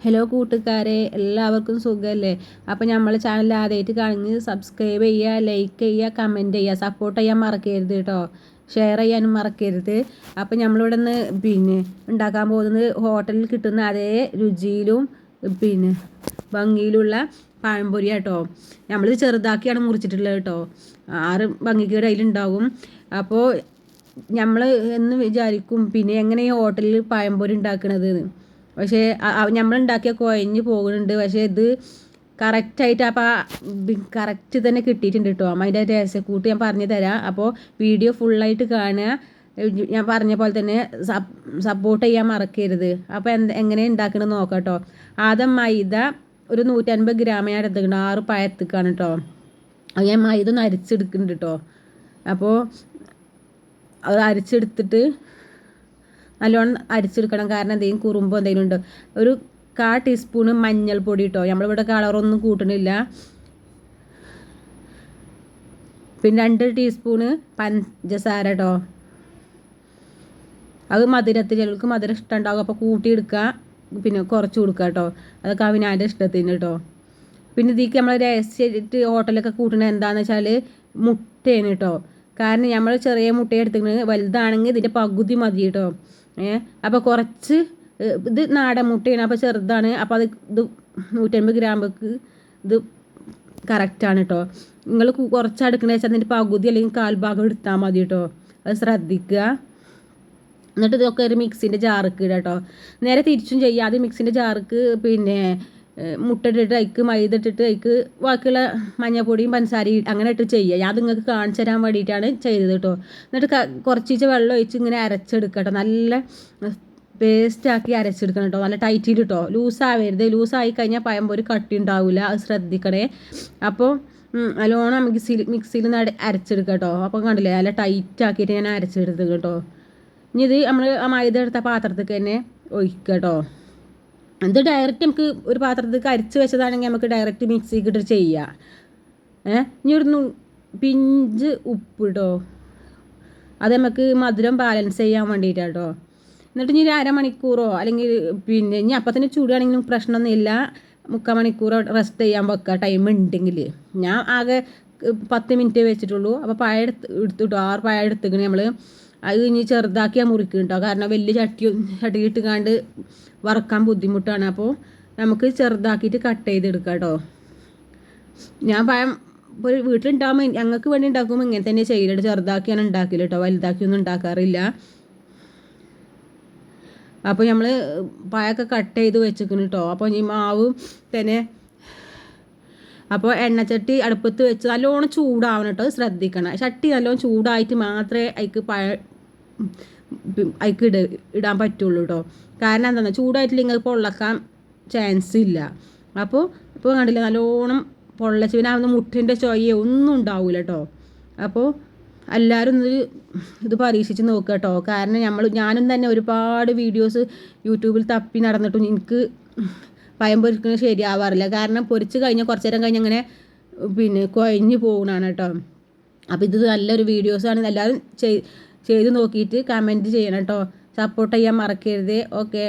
Hello കൂട്ടുകാരെ. എല്ലാവർക്കും സുഖമല്ലേ അപ്പോൾ നമ്മൾ ചാനൽ ആദ്യമായിട്ട് കാണുന്നത് സബ്സ്ക്രൈബ് ചെയ്യുക ലൈക്ക് ചെയ്യുക കമന്റ് ചെയ്യുക സപ്പോർട്ട് ചെയ്യാൻ മറക്കരുത് കേട്ടോ ഷെയർ ചെയ്യാനും മറക്കരുത്. അപ്പോൾ നമ്മളിവിടെ നിന്ന് പിന്നെ ഉണ്ടാക്കാൻ പോകുന്നത് ഹോട്ടലിൽ കിട്ടുന്ന അതേ രുചിയിലും പിന്നെ ഭംഗിയിലുള്ള പഴംപൊരി കേട്ടോ നമ്മളിത് ചെറുതാക്കിയാണ് മുറിച്ചിട്ടുള്ളത് കേട്ടോ ആറ് ഭംഗിക്ക് അതിലുണ്ടാകും അപ്പോൾ നമ്മൾ എന്ന് വിചാരിക്കും പിന്നെ എങ്ങനെ ഹോട്ടലിൽ പഴംപൊരി ഉണ്ടാക്കണത് പക്ഷേ നമ്മളുണ്ടാക്കിയ കുഴഞ്ഞ് പോകുന്നുണ്ട്. പക്ഷേ ഇത് കറക്റ്റായിട്ട് അപ്പോൾ കറക്റ്റ് തന്നെ കിട്ടിയിട്ടുണ്ട് കേട്ടോ അമ്മ അതിന്റെ രഹസ്യക്കൂട്ട് ഞാൻ പറഞ്ഞു തരാം. അപ്പോൾ വീഡിയോ ഫുള്ളായിട്ട് കാണുക. ഞാൻ പറഞ്ഞ പോലെ തന്നെ സപ്പോർട്ട് ചെയ്യാൻ മറക്കരുത്. അപ്പോൾ എന്ത് എങ്ങനെ ഉണ്ടാക്കണമെന്ന് നോക്കാം കേട്ടോ ആദ്യം മൈദ ഒരു നൂറ്റൻപത് ഗ്രാം ഞാൻ എടുത്തിട്ടുണ്ട്. ആറ് പഴത്തേക്കാണ് കേട്ടോ അത് ഞാൻ മൈദ ഒന്ന് അരിച്ചെടുക്കുന്നുണ്ട് കേട്ടോ അപ്പോൾ അത് അരിച്ചെടുത്തിട്ട് നല്ലോണം അരിച്ചെടുക്കണം. കാരണം എന്തെങ്കിലും കുറുമ്പോ എന്തെങ്കിലും ഉണ്ട്? ഒരു കാ ടീസ്പൂണ് മഞ്ഞൾപ്പൊടി ഇട്ടോ? നമ്മളിവിടെ കളറൊന്നും കൂട്ടണില്ല. പിന്നെ രണ്ട് ടീസ്പൂണ് പഞ്ചസാര കേട്ടോ അത് മധുരത്തിൽ ചിലർക്ക് മധുരം ഇഷ്ടമുണ്ടാകും അപ്പോൾ കൂട്ടിയെടുക്കുക. പിന്നെ കുറച്ച് കൊടുക്കുക കേട്ടോ. അതൊക്കെ അവനാന്റെ ഇഷ്ടത്തിന് കേട്ടോ. പിന്നെ ഇതിക്ക് നമ്മൾ രഹസ്യമായിട്ട് ഹോട്ടലൊക്കെ കൂട്ടണത് എന്താണെന്ന് വെച്ചാൽ മുട്ടയാണ് കേട്ടോ. കാരണം നമ്മൾ ചെറിയ മുട്ട വലുതാണെങ്കിൽ ഇതിന്റെ പകുതി മതി കേട്ടോ. അപ്പോൾ കുറച്ച് ഇത് നാടൻ മുട്ടയാണ് അപ്പോൾ ചെറുതാണ്. അപ്പോൾ അത് ഇത് നൂറ്റമ്പത് ഗ്രാമ്പക്ക് ഇത് കറക്റ്റാണ് കേട്ടോ നിങ്ങൾ കുറച്ച് അടുക്കണ വെച്ചാൽ അതിന്റെ പകുതി അല്ലെങ്കിൽ കാൽഭാഗം എടുത്താൽ മതി കേട്ടോ അത് ശ്രദ്ധിക്കുക. എന്നിട്ട് ഇതൊക്കെ ഒരു മിക്സിന്റെ ജാർക്ക് ഇടുക കേട്ടോ നേരെ തിരിച്ചും ചെയ്യുക അത് മിക്സിന്റെ ജാർക്ക് പിന്നെ മുട്ട ഇട്ടിട്ട് അതിക്ക് മൈദ ഇട്ടിട്ട് അതിക്ക് ബാക്കിയുള്ള മഞ്ഞപ്പൊടിയും പഞ്ചസാരയും അങ്ങനെ ഇട്ട് ചെയ്യുക. ഞാൻ നിങ്ങൾക്ക് കാണിച്ചു തരാൻ വേണ്ടിയിട്ടാണ് ചെയ്തത് കേട്ടോ എന്നിട്ട് കുറച്ച് വെള്ളം ഒഴിച്ച് ഇങ്ങനെ അരച്ചെടുക്കട്ടോ കേട്ടോ നല്ല പേസ്റ്റാക്കി അരച്ചെടുക്കണം കേട്ടോ നല്ല ടൈറ്റിൽ കേട്ടോ ലൂസാവരുത് ലൂസായി കഴിഞ്ഞാൽ പഴംപൊരി കട്ടി ഉണ്ടാവില്ല അത് ശ്രദ്ധിക്കണേ. അപ്പോൾ നല്ലോണം മിക്സിയിൽ മിക്സിയിൽ നിന്ന് അരച്ചെടുക്കുക കേട്ടോ അപ്പോൾ കണ്ടില്ലേ? നല്ല ടൈറ്റ് ആക്കിയിട്ട് ഞാൻ അരച്ചെടുത്ത് കേട്ടോ ഇനി ഇത് നമ്മൾ ആ മൈദ എടുത്ത പാത്രത്തേക്ക് തന്നെ ഒഴിക്കുക കേട്ടോ ഇത് ഡയറക്റ്റ് നമുക്ക് ഒരു പാത്രത്തിൽ അരിച്ച് വെച്ചതാണെങ്കിൽ നമുക്ക് ഡയറക്റ്റ് മിക്സിക്ക് ഇട്ട് ചെയ്യാം. ഏഹ് ഇനി ഒരു പിഞ്ച് ഉപ്പ് കേട്ടോ അത് നമുക്ക് മധുരം ബാലൻസ് ചെയ്യാൻ വേണ്ടിയിട്ടാണ് കേട്ടോ എന്നിട്ട് ഇനി ഒരു അരമണിക്കൂറോ അല്ലെങ്കിൽ പിന്നെ ഇനി അപ്പം തന്നെ ചൂടുകയാണെങ്കിലും പ്രശ്നമൊന്നുമില്ല. മുക്കാൽ മണിക്കൂറോ റെസ്റ്റ് ചെയ്യാൻ വെക്കുക ടൈം ഉണ്ടെങ്കിൽ. ഞാൻ ആകെ പത്ത് മിനിറ്റ് വെച്ചിട്ടുള്ളൂ. അപ്പോൾ പായ എടുത്ത് എടുത്തിട്ടോ ആറ് പായ എടുത്തിക്കണേ നമ്മൾ അത് ഇനി ചെറുതാക്കിയാൽ മുറിക്കും കാരണം വലിയ ചട്ടി ചട്ടി ഇട്ടുകാണ്ട് വറക്കാൻ ബുദ്ധിമുട്ടാണ്. അപ്പോൾ നമുക്ക് ചെറുതാക്കിയിട്ട് കട്ട് ചെയ്തെടുക്കാം കേട്ടോ ഞാൻ പഴം ഇപ്പോൾ വീട്ടിലുണ്ടാകുമ്പോൾ ഞങ്ങൾക്ക് വേണ്ടി ഉണ്ടാക്കുമ്പോൾ ഇങ്ങനെ തന്നെ ചെയ്യലുണ്ട്. ചെറുതാക്കിയാണ് ഉണ്ടാക്കില്ല കേട്ടോ വലുതാക്കിയൊന്നും ഉണ്ടാക്കാറില്ല. അപ്പോൾ നമ്മൾ പായൊക്കെ കട്ട് ചെയ്ത് വെച്ചിരിക്കുന്നു കേട്ടോ അപ്പോൾ ഈ മാവ് തന്നെ അപ്പോൾ എണ്ണച്ചട്ടി അടുപ്പത്ത് വെച്ച് നല്ലോണം ചൂടാവണം കേട്ടോ ശ്രദ്ധിക്കണം. ചട്ടി നല്ലോണം ചൂടായിട്ട് മാത്രമേ അതിക്ക് പഴ അതിക്ക് ഇട ഇടാൻ പറ്റുള്ളൂ കേട്ടോ കാരണം എന്താണെന്ന് ചൂടായിട്ട് നിങ്ങൾ പൊള്ളക്കാൻ ചാൻസ് ഇല്ല. അപ്പോൾ ഇപ്പോൾ കണ്ടില്ല നല്ലോണം പൊള്ളച്ച് പിന്നെ അതൊന്ന് മുട്ടിന്റെ ചൊയ്യോ ഒന്നും ഉണ്ടാവില്ല കേട്ടോ അപ്പോൾ എല്ലാവരും ഇത് ഇത് പരീക്ഷിച്ച് നോക്കുക കേട്ടോ കാരണം നമ്മൾ ഞാനും തന്നെ ഒരുപാട് വീഡിയോസ് യൂട്യൂബിൽ തപ്പി നടന്നിട്ടും എനിക്ക് പയം പൊരിക്കുന്നത് ശരിയാവാറില്ല. കാരണം പൊരിച്ച് കഴിഞ്ഞാൽ കുറച്ച് നേരം കഴിഞ്ഞ് അങ്ങനെ പിന്നെ കുഴഞ്ഞു പോകുന്നതാണ് കേട്ടോ അപ്പോൾ ഇത് നല്ലൊരു വീഡിയോസാണ് എല്ലാവരും ചെയ്ത് നോക്കിയിട്ട് കമന്റ് ചെയ്യണം കേട്ടോ സപ്പോർട്ട് ചെയ്യാൻ മറക്കരുത്. ഓക്കെ